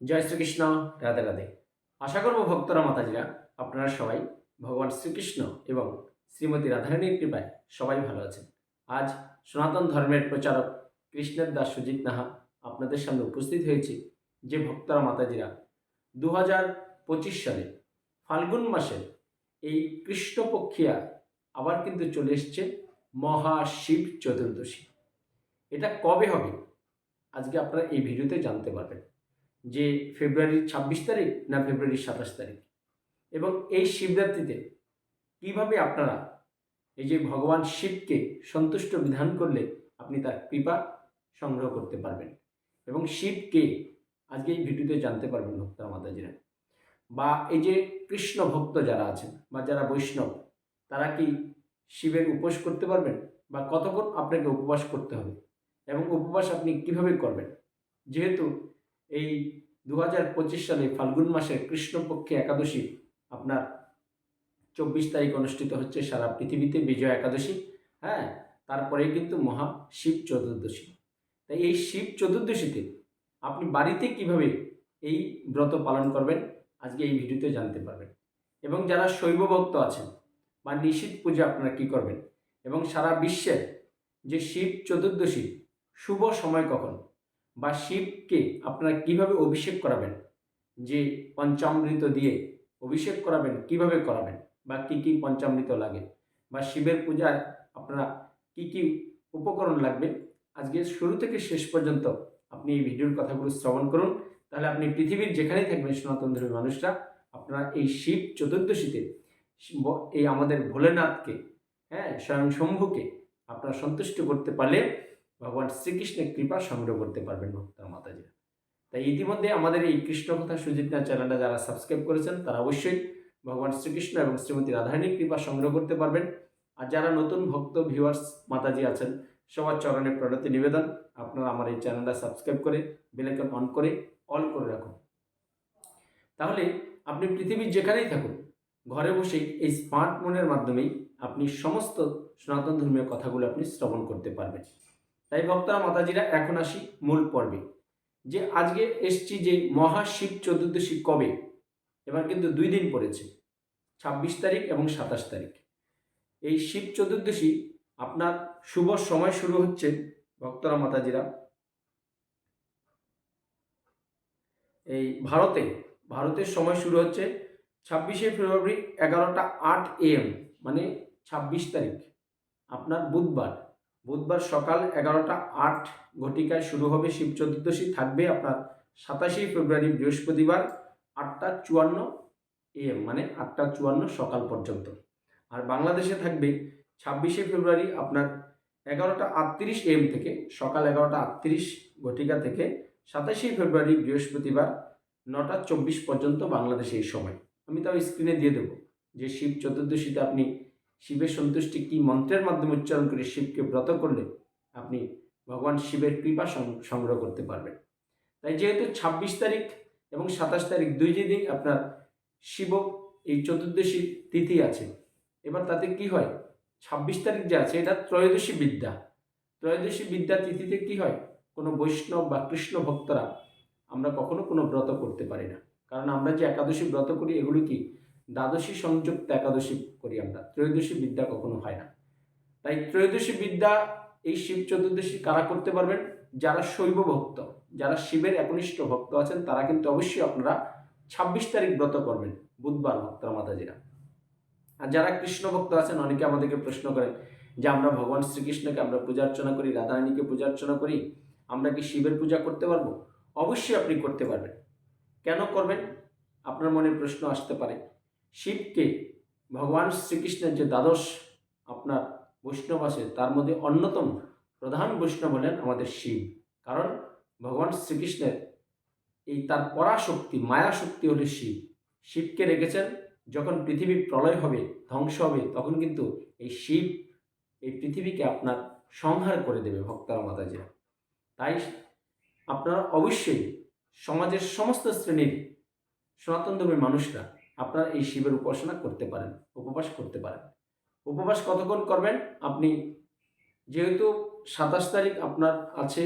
জয় শ্রীকৃষ্ণ, রাধে রাধে। আশা করব ভক্তরা, মাতাজিরা, আপনারা সবাই ভগবান শ্রীকৃষ্ণ এবং শ্রীমতী রাধারানীর কৃপায় সবাই ভালো আছেন। আজ সনাতন ধর্মের প্রচারক কৃষ্ণের দাস সুজিত নাহা আপনাদের সামনে উপস্থিত হয়েছে। যে ভক্তরা, মাতাজিরা দু হাজার পঁচিশ সালে ফাল্গুন মাসের এই কৃষ্ণপক্ষিয়া আবার কিন্তু চলে এসছে মহাশিব চতুর্দশী। এটা কবে হবে? আজকে আপনারা এই ভিডিওতে জানতে পারবেন। যে ফেব্রুয়ারির ছাব্বিশ তারিখ না ফেব্রুয়ারির সাতাশ তারিখ। এবং এই শিবরাত্রিতে কীভাবে আপনারা এই যে ভগবান শিবকে সন্তুষ্ট বিধান করলে আপনি তার কৃপা সংগ্রহ করতে পারবেন? এবং শিবকে আজকে এই ভিডিওতে জানতে পারবেন ভক্তরা, মাতাজিরা। বা এই যে কৃষ্ণ ভক্ত যারা আছেন বা যারা বৈষ্ণব, তারা কি শিবের উপোস করতে পারবেন? বা কতক্ষণ আপনাকে উপবাস করতে হবে? এবং উপবাস আপনি কীভাবে করবেন? যেহেতু এই দু হাজার পঁচিশ সালে ফাল্গুন মাসের কৃষ্ণপক্ষে একাদশী আপনার চব্বিশ তারিখ অনুষ্ঠিত হচ্ছে সারা পৃথিবীতে বিজয় একাদশী হ্যাঁ? তারপরে কিন্তু মহা শিব চতুর্দশী। তাই এই শিব চতুর্দশীতে আপনি বাড়িতে কীভাবে এই ব্রত পালন করবেন আজকে এই ভিডিওতে জানতে পারবেন। এবং যারা শৈব ভক্ত আছেন বা নিশীত পূজা আপনারা কি করবেন? এবং সারা বিশ্বের যে শিব চতুর্দশী, শুভ সময় কখন? বা শিবকে আপনারা কীভাবে অভিষেক করাবেন? যে পঞ্চামৃত দিয়ে অভিষেক করাবেন, কীভাবে করাবেন? বা কি কি পঞ্চামৃত লাগে? বা শিবের পূজায় আপনারা কি কি উপকরণ লাগবে? আজকে শুরু থেকে শেষ পর্যন্ত আপনি এই ভিডিওর কথাগুলো শ্রবণ করুন। তাহলে আপনি পৃথিবীর যেখানেই থাকবেন, সনাতন ধর্মী মানুষরা, আপনারা এই শিব চতুর্দশীতে এই আমাদের ভোলেনাথকে হ্যাঁ স্বয়ং শম্ভুকে আপনারা সন্তুষ্ট করতে পারলে ভগবান শ্রীকৃষ্ণের কৃপা সংগ্রহ করতে পারবেন ভক্তার, মাতাজিরা। তাই ইতিমধ্যে আমাদের এই কৃষ্ণ কথা সুজিতনা চ্যানেলটা যারা সাবস্ক্রাইব করেছেন, তারা অবশ্যই ভগবান শ্রীকৃষ্ণ এবং শ্রীমতী রাধারানীর কৃপা সংগ্রহ করতে পারবেন। আর যারা নতুন ভক্ত ভিউয়ার্স মাতাজি আছেন, সবার চরণে প্রণতি নিবেদন। আপনারা আমার এই চ্যানেলটা সাবস্ক্রাইব করে বেলাইকন অন করে, অল করে রাখুন। তাহলে আপনি পৃথিবীর যেখানেই থাকুন, ঘরে বসেই এই স্মার্টফোনের মাধ্যমেই আপনি সমস্ত সনাতন ধর্মীয় কথাগুলো আপনি শ্রবণ করতে পারবেন। তাই ভক্তরা মাতাজিরা এখন আসি মূল পর্বে। যে আজকে এসছি যে মহাশিব চতুর্দশী কবে, এবার কিন্তু দুই দিন পড়েছে, ছাব্বিশ তারিখ এবং সাতাশ তারিখ। এই শিব চতুর্দশী আপনার শুভ সময় শুরু হচ্ছে ভক্তরা মাতাজিরা। এই ভারতে, ভারতের সময় শুরু হচ্ছে ছাব্বিশে ফেব্রুয়ারি এগারোটা আট এম মানে ছাব্বিশ তারিখ। আপনার বুধবার। বুধবার সকাল এগারোটা আট ঘটিকায় শুরু হবে শিব চতুর্দশী। থাকবে আপনার সাতাশে ফেব্রুয়ারি বৃহস্পতিবার আটটা চুয়ান্ন এম মানে আটটা চুয়ান্ন সকাল পর্যন্ত। আর বাংলাদেশে থাকবে ছাব্বিশে ফেব্রুয়ারি আপনার এগারোটা আটত্রিশ এম থেকে, সকাল এগারোটা আটত্রিশ ঘটিকা থেকে সাতাশে ফেব্রুয়ারি বৃহস্পতিবার নটা চব্বিশ পর্যন্ত বাংলাদেশে এই সময়। আমি তাও স্ক্রিনে দিয়ে দেবো যে শিব চতুর্দশীতে আপনি শিবের সন্তুষ্টি কি মন্ত্রের মাধ্যমে উচ্চারণ করে শিবকে ব্রত করলে আপনি ভগবান শিবের কৃপা সংগ্রহ করতে পারবেন। তাই যেহেতু ছাব্বিশ তারিখ এবং সাতাশ তারিখ দুই দিন আপনার শিব এই চতুর্দশী তিথি আছে, এবার তাতে কি হয়? ছাব্বিশ তারিখ যে আছে, এটা ত্রয়োদশী বিদ্যা। ত্রয়োদশী বিদ্যা তিথিতে কি হয়? কোনো বৈষ্ণব বা কৃষ্ণ ভক্তরা আমরা কখনো কোনো ব্রত করতে পারি না। কারণ আমরা যে একাদশী ব্রত করি, এগুলো কি দ্বাদশী সংযুক্ত একাদশী করি আমরা। ত্রয়োদশী বিদ্যা কখনো হয় না। তাই ত্রয়োদশী বিদ্যা এই শিব চতুর্দশী কারা করতে পারবেন? যারা শৈব ভক্ত, যারা শিবের একনিষ্ঠ ভক্ত আছেন, তারা কিন্তু অবশ্যই আপনারা ছাব্বিশ তারিখ ব্রত করবেন, বুধবার ভক্তরা মাতাজিরা। আর যারা কৃষ্ণ ভক্ত আছেন, অনেকে আমাদেরকে প্রশ্ন করেন যে আমরা ভগবান শ্রীকৃষ্ণকে আমরা পূজা অর্চনা করি, রাধারানীকে পূজা অর্চনা করি, আমরা কি শিবের পূজা করতে পারব? অবশ্যই আপনি করতে পারবেন। কেন করবেন? আপনার মনে প্রশ্ন আসতে পারে। শিবকে ভগবান শ্রীকৃষ্ণের যে দ্বাদশ আপনার বৈষ্ণব আছে, তার মধ্যে অন্যতম প্রধান বৈষ্ণব হলেন আমাদের শিব। কারণ ভগবান শ্রীকৃষ্ণের এই তার পরাশক্তি মায়া শক্তি হলে শিব। শিবকে রেখেছেন, যখন পৃথিবী প্রলয় হবে, ধ্বংস হবে, তখন কিন্তু এই শিব এই পৃথিবীকে আপনার সংহার করে দেবে ভক্তরা মাতাজিরা। তাই আপনারা অবশ্যই সমাজের সমস্ত শ্রেণির সনাতন ধর্মের মানুষরা আপনারা এই শিবের উপাসনা করতে পারেন, উপবাস করতে পারেন। উপবাস কতক্ষণ করবেন? আপনি যেহেতু সাতাশ তারিখ আপনার আছে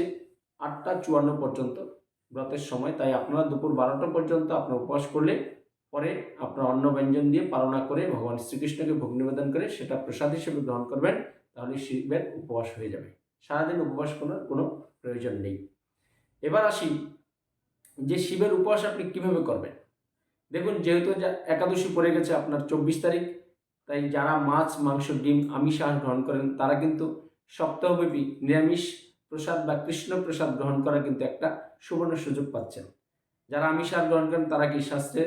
আটটা চুয়ান্ন পর্যন্ত ব্রতের সময়, তাই আপনারা দুপুর বারোটা পর্যন্ত আপনার উপবাস করলে পরে আপনার অন্ন ব্যঞ্জন দিয়ে পালনা করে ভগবান শ্রীকৃষ্ণকে ভোগ নিবেদন করে সেটা প্রসাদ হিসেবে গ্রহণ করবেন, তাহলে শিবের উপবাস হয়ে যাবে। সারাদিন উপবাস করার কোনো প্রয়োজন নেই। এবার আসি যে শিবের উপবাস আপনি কীভাবে করবেন? দেখুন, যেহেতু একাদশী পড়ে গেছে আপনার চব্বিশ তারিখ, তাই যারা মাছ, মাংস, ডিম, আমিষ আহার গ্রহণ করেন, তারা কিন্তু সপ্তাহব্যাপী নিরামিষ প্রসাদ বা কৃষ্ণ প্রসাদ গ্রহণ করার কিন্তু একটা সুবর্ণ সুযোগ পাচ্ছেন। যারা আমিষ আহার গ্রহণ করেন, তারা কি শাস্ত্রে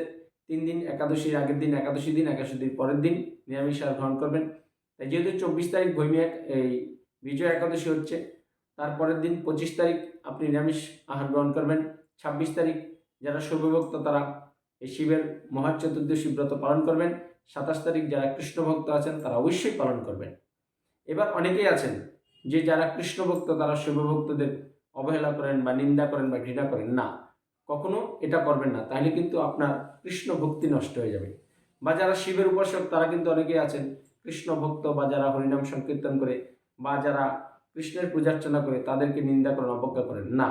তিন দিন একাদশীর আগের দিন, একাদশী দিন একাদশী দিন পরের দিন নিরামিষ আহার গ্রহণ করবেন। তাই যেহেতু চব্বিশ তারিখ ভৈমী এই বিজয় একাদশী হচ্ছে তারপরের দিন পঁচিশ তারিখ আপনি নিরামিষ আহার গ্রহণ করবেন। ছাব্বিশ তারিখ যারা শৈবভক্ত তারা এই শিবের মহা চতুর্দশী ব্রত পালন করবেন। সাতাশ তারিখ যারা কৃষ্ণ ভক্ত আছেন, তারা অবশ্যই পালন করবেন। এবার অনেকেই আছেন যে যারা কৃষ্ণ ভক্ত তারা শিবভক্তদের অবহেলা করেন বা নিন্দা করেন বা ঘৃণা করেন। না, কখনো এটা করবেন না। তাহলে কিন্তু আপনার কৃষ্ণ ভক্তি নষ্ট হয়ে যাবে। বা যারা শিবের উপাসক, তারা কিন্তু অনেকেই আছেন কৃষ্ণ ভক্ত বা যারা হরিনাম সংকীর্তন করে বা যারা কৃষ্ণের পূজার্চনা করে, তাদেরকে নিন্দা করেন, অবজ্ঞা করেন। না,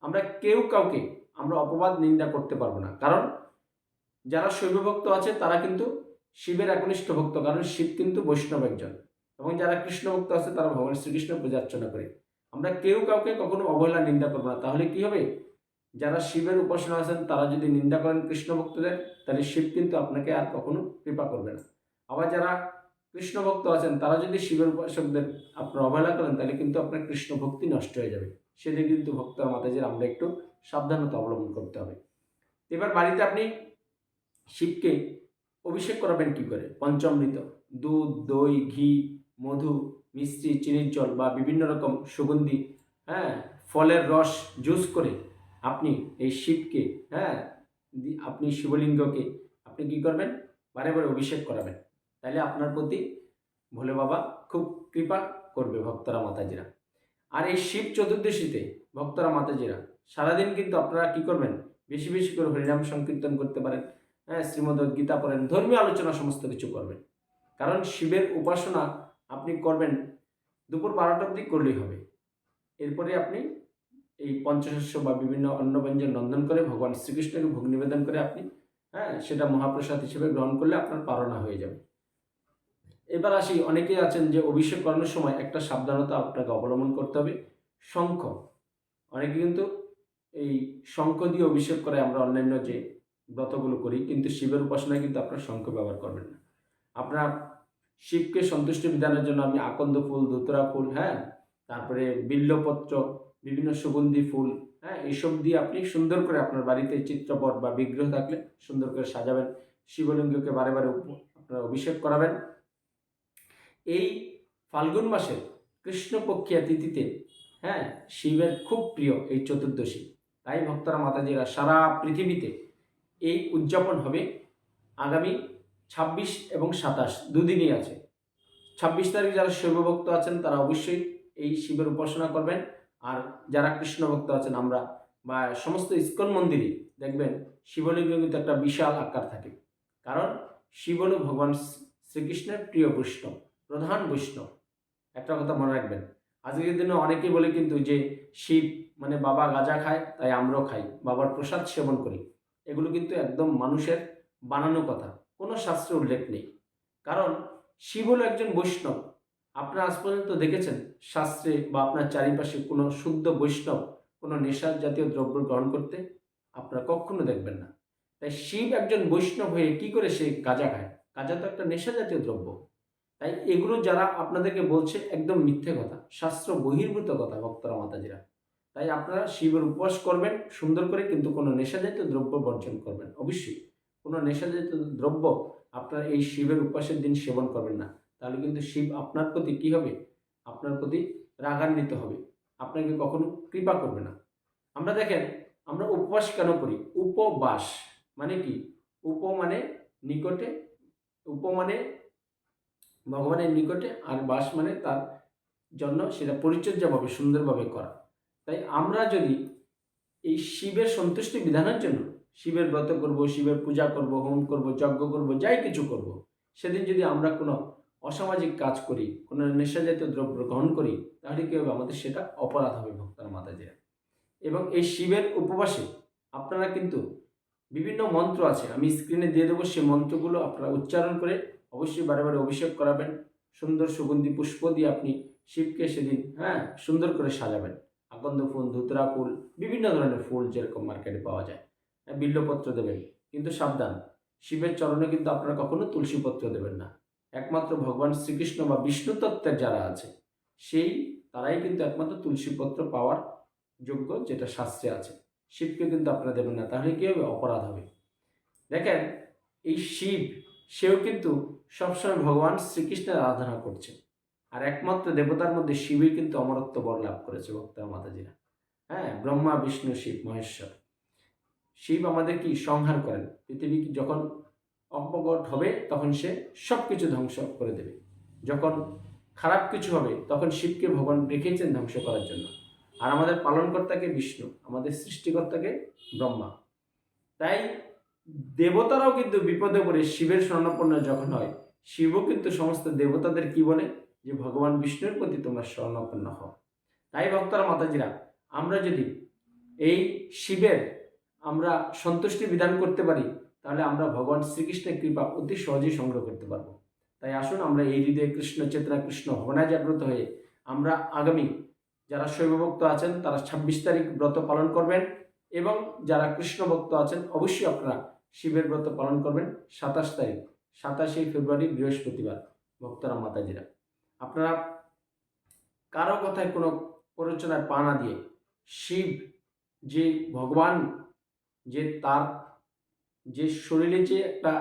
আমরা কেউ কাউকে, আমরা অপবাদ, নিন্দা করতে পারব না। কারণ যারা শৈবভক্ত আছে, তারা কিন্তু শিবের একনিষ্ঠ ভক্ত, কারণ শিব কিন্তু বৈষ্ণব একজন। এবং যারা কৃষ্ণ ভক্ত আছে, তারা ভগবান শ্রীকৃষ্ণ পূজা অর্চনা করে। আমরা কেউ কাউকে কখনো অবহেলা, নিন্দা করব না। তাহলে কি হবে? যারা শিবের উপাসনা আছেন, তারা যদি নিন্দা করেন কৃষ্ণ ভক্তদের তাহলে শিব কিন্তু আপনাকে আর কখনো কৃপা করবে না। আবার যারা কৃষ্ণ ভক্ত আছেন, তারা যদি শিবের উপাসকদের আপনার অবহেলা করেন, তাহলে কিন্তু আপনার কৃষ্ণ ভক্তি নষ্ট হয়ে যাবে। সেদিন কিন্তু ভক্ত মাতাজির আমরা একটু সাবধানতা অবলম্বন করতে হবে। এবার বাড়িতে আপনি শিবকে অভিষেক করাবেন কি করে? পঞ্চমৃত, দুধ, দই, ঘি, মধু, মিষ্টি, চিনির জল বা বিভিন্ন রকম সুগন্ধি হ্যাঁ ফলের রস জুস করে আপনি এই শিবকে হ্যাঁ আপনি শিবলিঙ্গকে আপনি কি করবেন? বারে বারে অভিষেক করাবেন। তাহলে আপনার প্রতি ভোলে বাবা খুব কৃপা করবে ভক্তরা মাতাজিরা। আর এই শিব চতুর্দশীতে ভক্তরা মাতাজিরা, সারাদিন কিন্তু আপনারা কি করবেন? বেশি বেশি করে হরিনাম সংকীর্তন করতে পারেন। হ্যাঁ শ্রীমদ গীতা পড়েন, ধর্মীয় আলোচনা সমস্ত কিছু করবেন। কারণ শিবের উপাসনা আপনি করবেন, দুপুর বারোটা অবধি করলেই হবে। এরপরে আপনি এই পঞ্চশস্য বা বিভিন্ন অন্ন ব্যঞ্জন রন্ধন করে ভগবান শ্রীকৃষ্ণকে ভোগ নিবেদন করে আপনি হ্যাঁ সেটা মহাপ্রসাদ হিসেবে গ্রহণ করলে আপনার পারণা হয়ে যাবে। এবার আসি, অনেকেই আছেন যে অভিষেক করানোর সময় একটা সাবধানতা আপনাকে অবলম্বন করতে হবে। শঙ্খ, অনেকে কিন্তু এই শঙ্খ দিয়ে অভিষেক করে, আমরা অন্যান্য যে ব্রতগুলো করি, কিন্তু শিবের উপাসনায় কিন্তু আপনার শঙ্খ ব্যবহার করবেন না। আপনার শিবকে সন্তুষ্ট বিধানের জন্য আমি আকন্দ ফুল, ধুতরা ফুল হ্যাঁ তারপরে বিল্লপত্র, বিভিন্ন সুগন্ধি ফুল হ্যাঁ এইসব দিয়ে আপনি সুন্দর করে আপনার বাড়িতে চিত্রপট বা বিগ্রহ থাকলে সুন্দর করে সাজাবেন। শিবলিঙ্গকে বারে বারে আপনারা অভিষেক করাবেন। এই ফাল্গুন মাসে কৃষ্ণপক্ষিয়া তিথিতে হ্যাঁ শিবের খুব প্রিয় এই চতুর্দশী। তাই ভক্তরা মাতাজিরা সারা পৃথিবীতে এই উদযাপন হবে আগামী ছাব্বিশ এবং সাতাশ, দুদিনই আছে। ছাব্বিশ তারিখ যারা শৈবভক্ত আছেন, তারা অবশ্যই এই শিবের উপাসনা করবেন। আর যারা কৃষ্ণ ভক্ত আছেন, আমরা বা সমস্ত ইস্কন মন্দিরে দেখবেন শিবলিঙ্গ কিন্তু একটা বিশাল আকার থাকে। কারণ শিব হল ভগবান শ্রী- শ্রীকৃষ্ণের প্রিয় বৈষ্ণব, প্রধান বৈষ্ণব। একটা কথা মনে রাখবেন, আজকের দিনে অনেকেই বলে কিন্তু যে শিব মানে বাবা গাঁজা খায়, তাই আমরাও খাই, বাবার প্রসাদ সেবন করি। এগুলো কিন্তু একদম মানুষের বানানো কথা। কোনো শাস্ত্রে উল্লেখ নেই। কারণ শিব হলো একজন বৈষ্ণব। আপনারা আজ পর্যন্ত দেখেছেন শাস্ত্রে বা আপনার চারিপাশে কোনো শুদ্ধ বৈষ্ণব, কোনো নেশার জাতীয় দ্রব্য গ্রহণ করতে আপনারা কখনো দেখবেন না। তাই শিব একজন বৈষ্ণব হয়ে কি করে সে গাঁজা খায়? গাঁজা তো একটা নেশা জাতীয় দ্রব্য। তাই এগুলো যারা আপনাদেরকে বলছে একদম মিথ্যে কথা, শাস্ত্র বহির্ভূত কথা, ভক্তরা, মাতাজিরা। তাই আপনারা শিবের উপবাস করবেন, সুন্দর করে কিন্তু কোনো নেশাজাতীয় দ্রব্য বর্জন করবেন। অবশ্যই কোনো নেশাজাতীয় দ্রব্য আপনার এই শিবের উপবাসের দিন সেবন করবেন না। তাহলে কিন্তু শিব আপনার প্রতি কি হবে? আপনার প্রতি রাগান্বিত হবে। আপনাকে কখনো কৃপা করবে না। আমরা দেখেন, আমরা উপবাস কেন করি? উপবাস মানে কি? উপ মানে নিকটে, উপ মানে ভগবানের নিকটে, আর বাস মানে তার জন্য সেটা পরিচর্যাভাবে, সুন্দরভাবে করা। তাই আমরা যদি এই শিবের সন্তুষ্টি বিধানের জন্য শিবের ব্রত করব, শিবের পূজা করব, হোম করব, যজ্ঞ করব, যাই কিছু করব, সেদিন যদি আমরা কোনো অসামাজিক কাজ করি, কোনো নেশাজাতীয় দ্রব্য গ্রহণ করি, তাহলে কী হবে? আমাদের সেটা অপরাধ হবে ভক্তার মাতাজিরা এবং এই শিবের উপবাসে আপনারা কিন্তু বিভিন্ন মন্ত্র আছে, আমি স্ক্রিনে দিয়ে দেবো সেই মন্ত্রগুলো আপনারা উচ্চারণ করে অবশ্যই বারে বারে অভিষেক করাবেন। সুন্দর সুগন্ধি পুষ্প দিয়ে আপনি শিবকে সেদিন হ্যাঁ সুন্দর করে সাজাবেন। আকন্দ ফুল ধুতরা ফুল বিভিন্ন ধরনের ফুল যেরকম মার্কেটে পাওয়া যায় বিল্লপত্র দেবেন। কিন্তু সাবধান, শিবের চরণে কিন্তু আপনারা কখনো তুলসীপত্র দেবেন না। একমাত্র ভগবান শ্রীকৃষ্ণ বা বিষ্ণু তত্ত্বের যারা আছে, সেই তারাই কিন্তু একমাত্র তুলসীপত্র পাওয়ার যোগ্য যেটা শাস্ত্রে আছে। শিবকে কিন্তু আপনারা দেবেন না, তাহলে কী হবে? অপরাধ হবে। দেখেন, এই শিব, সেও কিন্তু সবসময় ভগবান শ্রীকৃষ্ণের আরাধনা করছে। আর একমাত্র দেবতার মধ্যে শিবই কিন্তু অমরত্ব বর লাভ করেছে ভক্তরা মাতাজিরা। হ্যাঁ ব্রহ্মা, বিষ্ণু, শিব, মহেশ্বর। শিব আমাদের কি সংহার করেন। পৃথিবী যখন অপকট হবে, তখন সে সব কিছু ধ্বংস করে দেবে। যখন খারাপ কিছু হবে, তখন শিবকে ভগবান রেখেছেন ধ্বংস করার জন্য। আর আমাদের পালনকর্তাকে বিষ্ণু, আমাদের সৃষ্টিকর্তাকে ব্রহ্মা। তাই দেবতারাও কিন্তু বিপদে পড়ে শিবের স্বর্ণপন্ন যখন হয়, শিবও কিন্তু সমস্ত দেবতাদের কি বলে? যে ভগবান বিষ্ণুর প্রতি তোমরা স্বর্ণপন্ন হও। তাই ভক্তরা, মাতাজিরা, আমরা যদি এই শিবের আমরা সন্তুষ্টি বিধান করতে পারি, তাহলে আমরা ভগবান শ্রীকৃষ্ণের কৃপা অতি সহজেই সংগ্রহ করতে পারব। তাই আসুন আমরা এই হৃদয়ে কৃষ্ণ চেতনা, কৃষ্ণ ভবনায় জাগ্রত হয়ে আমরা আগামী যারা শৈবভক্ত আছেন, তারা ছাব্বিশ তারিখ ব্রত পালন করবেন এবং যারা কৃষ্ণ ভক্ত আছেন, অবশ্যই আপনারা শিবের ব্রত পালন করবেন সাতাশ তারিখ, সাতাশে ফেব্রুয়ারি বৃহস্পতিবার। ভক্তরা, মাতাজিরা। আপনারা কারও কথায় কোনো প্ররোচনায় পা না দিয়ে শিব, যে ভগবান, যে তার, যে শরীরে যে একটা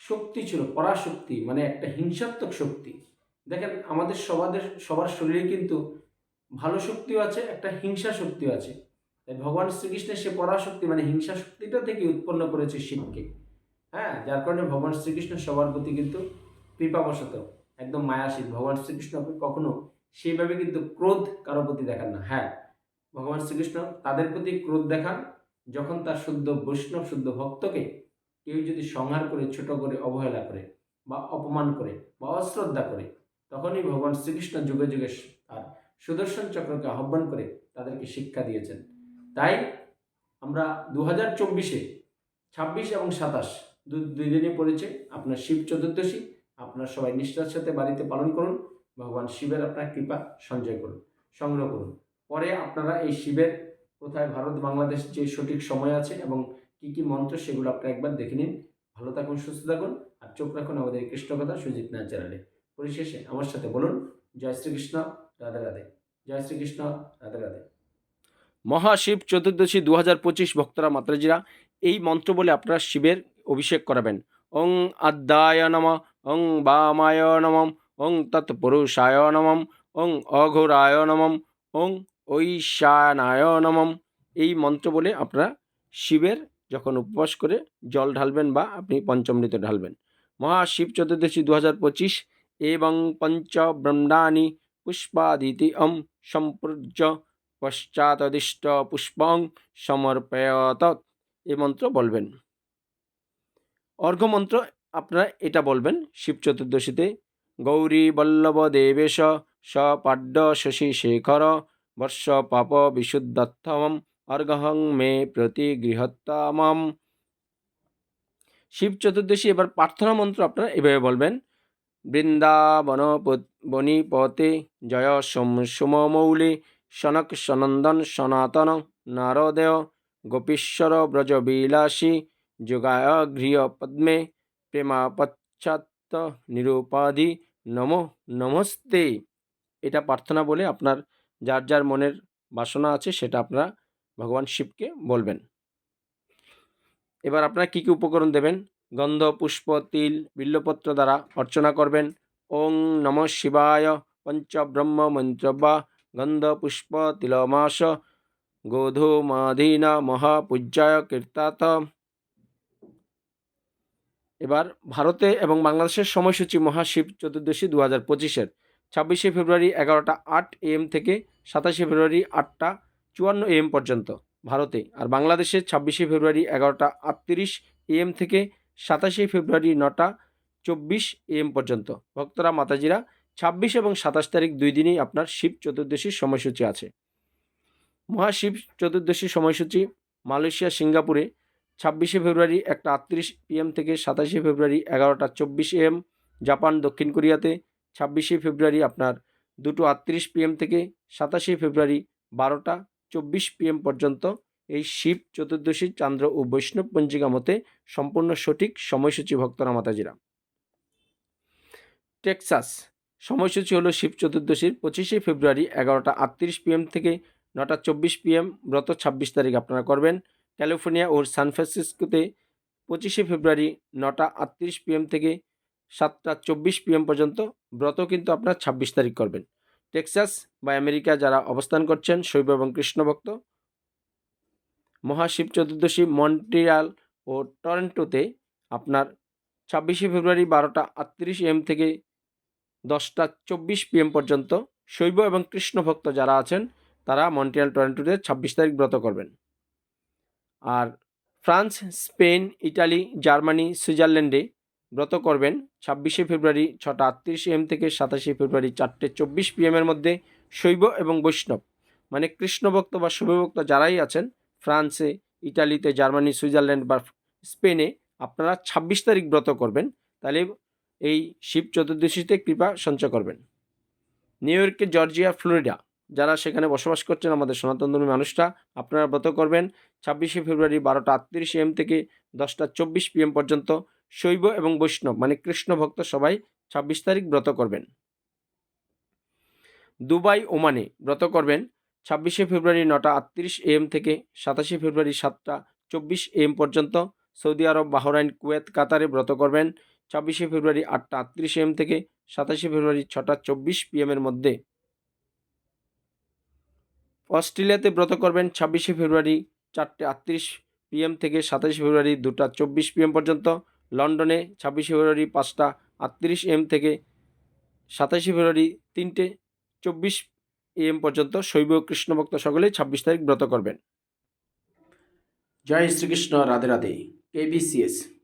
শক্তি ছিল, পরাশক্তি মানে একটা হিংসাত্মক শক্তি। দেখেন, আমাদের সবাদের, সবার শরীরে কিন্তু ভালো শক্তিও আছে, একটা হিংসা শক্তিও আছে। তাই ভগবান শ্রীকৃষ্ণের সে পরাশক্তি মানে হিংসা শক্তিটা থেকে উৎপন্ন করেছে শিবকে। হ্যাঁ যার কারণে ভগবান শ্রীকৃষ্ণ সবার প্রতি কিন্তু কৃপাবশত। একদম মায়াশীল ভগবান শ্রীকৃষ্ণ কখনো সেইভাবে কিন্তু ক্রোধ কারও প্রতি দেখান না। হ্যাঁ ভগবান শ্রীকৃষ্ণ তাদের প্রতি ক্রোধ দেখান, যখন তার শুদ্ধ বৈষ্ণব, শুদ্ধ ভক্তকে কেউ যদি সংহার করে, ছোট করে, অবহেলা করে বা অপমান করে বা অশ্রদ্ধা করে, তখনই ভগবান শ্রীকৃষ্ণ যুগে যুগে তার সুদর্শন চক্রকে আহ্বান করে তাদেরকে শিক্ষা দিয়েছেন। তাই আমরা দু হাজার চব্বিশে ছাব্বিশ এবং সাতাশ দুই দিনে পড়েছে। আপনার শিব চতুর্দশী আপনার সবাই নিষ্ঠার সাথে বাড়িতে পালন করুন। ভগবান শিবের আপনার কৃপা সঞ্চয় করুন, সংগ্রহ করুন। পরে আপনারা এই শিবের কোথায় ভারত, বাংলাদেশ যে সঠিক সময় আছে এবং কি কি মন্ত্র সেগুলো আপনারা একবার দেখে নিন। ভালো থাকুন, সুস্থ থাকুন আর চোখ রাখুন আমাদের এই কৃষ্ণকথা সুজিত নাথ চ্যানেলে পরিশেষে আমার সাথে বলুন, জয় শ্রীকৃষ্ণ, রাধে রাধে। জয় শ্রীকৃষ্ণ, রাধে রাধে। মহাশিব চতুর্দশী দু হাজার পঁচিশ ভক্তরা মাত্রাজিরা এই মন্ত্র বলে আপনারা শিবের অভিষেক করাবেন। ওং আদ্যায় নম ওং বামায় নমম ওং তৎপুরুষায় নমম ওং অঘোরায় নমম ওং ঐশানায় নমম এই মন্ত্র বলে আপনারা শিবের যখন উপবাস করে জল ঢালবেন বা আপনি পঞ্চমৃত ঢালবেন। মহাশিব চতুর্দশী দু হাজার পঁচিশ, এবং পঞ্চ ব্রহ্মাণি পুষ্পাদিতি অম সম্পূর্য পশ্চাতদিষ্ট পুষ্পং সমর্পয়ত। এই মন্ত্র বলবেন। অর্ঘ্য মন্ত্র আপনারা এটা বলবেন, শিব চতুর্দশীতে, গৌরী বল্লভ দেবেশ সপাড্য শশী শেখর বর্ষ পাপ বিশুদ্ধত্তমম অর্ঘহং মে প্রতি গৃহত্তমম। শিব চতুর্দশী, এবার প্রার্থনা মন্ত্র আপনারা এভাবে বলবেন, বৃন্দাবন বনিপতে জয় সোম সুমমৌলি সনক সনন্দন সনাতন নারদেয়, গোপীশ্বর ব্রজবিলাসী যোগায় গৃহ পদ্মে প্রেমাপচ্ছাত্ত নিরুপাধি নম নমস্তে। এটা প্রার্থনা বলে আপনার যার যার মনের বাসনা আছে সেটা আপনারা ভগবান শিবকে বলবেন। এবার আপনারা কী কী উপকরণ দেবেন? গন্ধ, পুষ্প, তিল, বিল্লপত্র দ্বারা অর্চনা করবেন। ওং নম শিবায় পঞ্চব্রহ্ম মন্ত্রবা গন্ধ, পুষ্প, তিলমাস, গোধূমাধীনা মহাপূজ্যায় কীর্তাত এবার ভারতে এবং বাংলাদেশের সময়সূচি মহাশিব চতুর্দশী দু হাজার পঁচিশের ছাব্বিশে ফেব্রুয়ারি এগারোটা আট এম থেকে সাতাশে ফেব্রুয়ারি আটটা চুয়ান্ন এম পর্যন্ত ভারতে। আর বাংলাদেশে ছাব্বিশে ফেব্রুয়ারি এগারোটা আটত্রিশ এম থেকে সাতাশে ফেব্রুয়ারি নটা চব্বিশ এম পর্যন্ত। ভক্তরা, মাতাজিরা, ছাব্বিশ এবং সাতাশ তারিখ দুই দিনই আপনার শিব চতুর্দশীর সময়সূচি আছে। মহাশিব চতুর্দশী সময়সূচি মালয়েশিয়া, সিঙ্গাপুরে ছাব্বিশে ফেব্রুয়ারি একটা আটত্রিশ পিএম থেকে সাতাশে ফেব্রুয়ারি এগারোটা চব্বিশ এম জাপান, দক্ষিণ কোরিয়াতে ছাব্বিশে ফেব্রুয়ারি আপনার দুটো আটত্রিশ পিএম থেকে সাতাশে ফেব্রুয়ারি বারোটা চব্বিশ পিএম পর্যন্ত এই শিব চতুর্দশী, চান্দ্র ও বৈষ্ণব পঞ্জিকা মতে সম্পূর্ণ সঠিক সময়সূচি, ভক্তরা মাতাজিরা। টেক্সাস, সময়সূচি হলো শিব চতুর্দশীর পঁচিশে ফেব্রুয়ারি এগারোটা আটত্রিশ পিএম থেকে নটা চব্বিশ পিএম ব্রত ছাব্বিশ তারিখ আপনারা করবেন। ক্যালিফোর্নিয়া ও সান ফ্রান্সিসকোতে পঁচিশে ফেব্রুয়ারি নটা আটত্রিশ পিএম থেকে সাতটা চব্বিশ পিএম পর্যন্ত। ব্রত কিন্তু আপনার ছাব্বিশ তারিখ করবেন। টেক্সাস বা আমেরিকা যারা অবস্থান করছেন, শৈব এবং কৃষ্ণভক্ত মহাশিব চতুর্দশী, মন্ট্রিয়াল ও টরেন্টোতে আপনার ছাব্বিশে ফেব্রুয়ারি বারোটা আটত্রিশ এম থেকে দশটা চব্বিশ পিএম পর্যন্ত শৈব এবং কৃষ্ণভক্ত যারা আছেন, তারা মন্ট্রিয়াল টরেন্টোতে ছাব্বিশ তারিখ ব্রত করবেন। আর ফ্রান্স, স্পেন, ইটালি, জার্মানি, সুইজারল্যান্ডে ব্রত করবেন ছাব্বিশে ফেব্রুয়ারি ছটা আটত্রিশ এম থেকে সাতাশে ফেব্রুয়ারি চারটে চব্বিশ পিএমের মধ্যে শৈব এবং বৈষ্ণব। মানে কৃষ্ণভক্ত বা শুভভক্ত যারাই আছেন, ফ্রান্সে, ইটালিতে, জার্মানি, সুইজারল্যান্ড বা স্পেনে আপনারা ছাব্বিশ তারিখ ব্রত করবেন। তাহলে এই শিব চতুর্দশীতে কৃপা সঞ্চয় করবেন। নিউ ইয়র্কে, জর্জিয়া, ফ্লোরিডা। যারা সেখানে বসবাস করছেন আমাদের সনাতনধর্মী মানুষরা, আপনারা ব্রত করবেন। ছাব্বিশে ফেব্রুয়ারি বারোটা আটত্রিশ এম থেকে দশটা চব্বিশ পিএম পর্যন্ত শৈব এবং বৈষ্ণব মানে কৃষ্ণ ভক্ত সবাই ছাব্বিশ তারিখ ব্রত করবেন। দুবাই, ওমানে ব্রত করবেন। ছাব্বিশে ফেব্রুয়ারি নটা আটত্রিশ এম থেকে সাতাশে ফেব্রুয়ারি সাতটা চব্বিশ এম পর্যন্ত সৌদি আরব, বাহরাইন, কুয়েত, কাতারে ব্রত করবেন। ছাব্বিশে ফেব্রুয়ারি আটটা আটত্রিশ এম থেকে সাতাশে ফেব্রুয়ারি ছটা চব্বিশ পিএমের মধ্যে অস্ট্রেলিয়াতে ব্রত করবেন ছাব্বিশে ফেব্রুয়ারি চারটে আটত্রিশ পিএম থেকে সাতাশে ফেব্রুয়ারি দুটা চব্বিশ পিএম পর্যন্ত। লন্ডনে ছাব্বিশে ফেব্রুয়ারি পাঁচটা আটত্রিশ এম থেকে সাতাশে ফেব্রুয়ারি তিনটে চব্বিশ এম পর্যন্ত শৈব কৃষ্ণভক্ত সকলেই ছাব্বিশ তারিখ ব্রত করবেন। জয় শ্রীকৃষ্ণ, রাধে রাধে। কেবিসিএস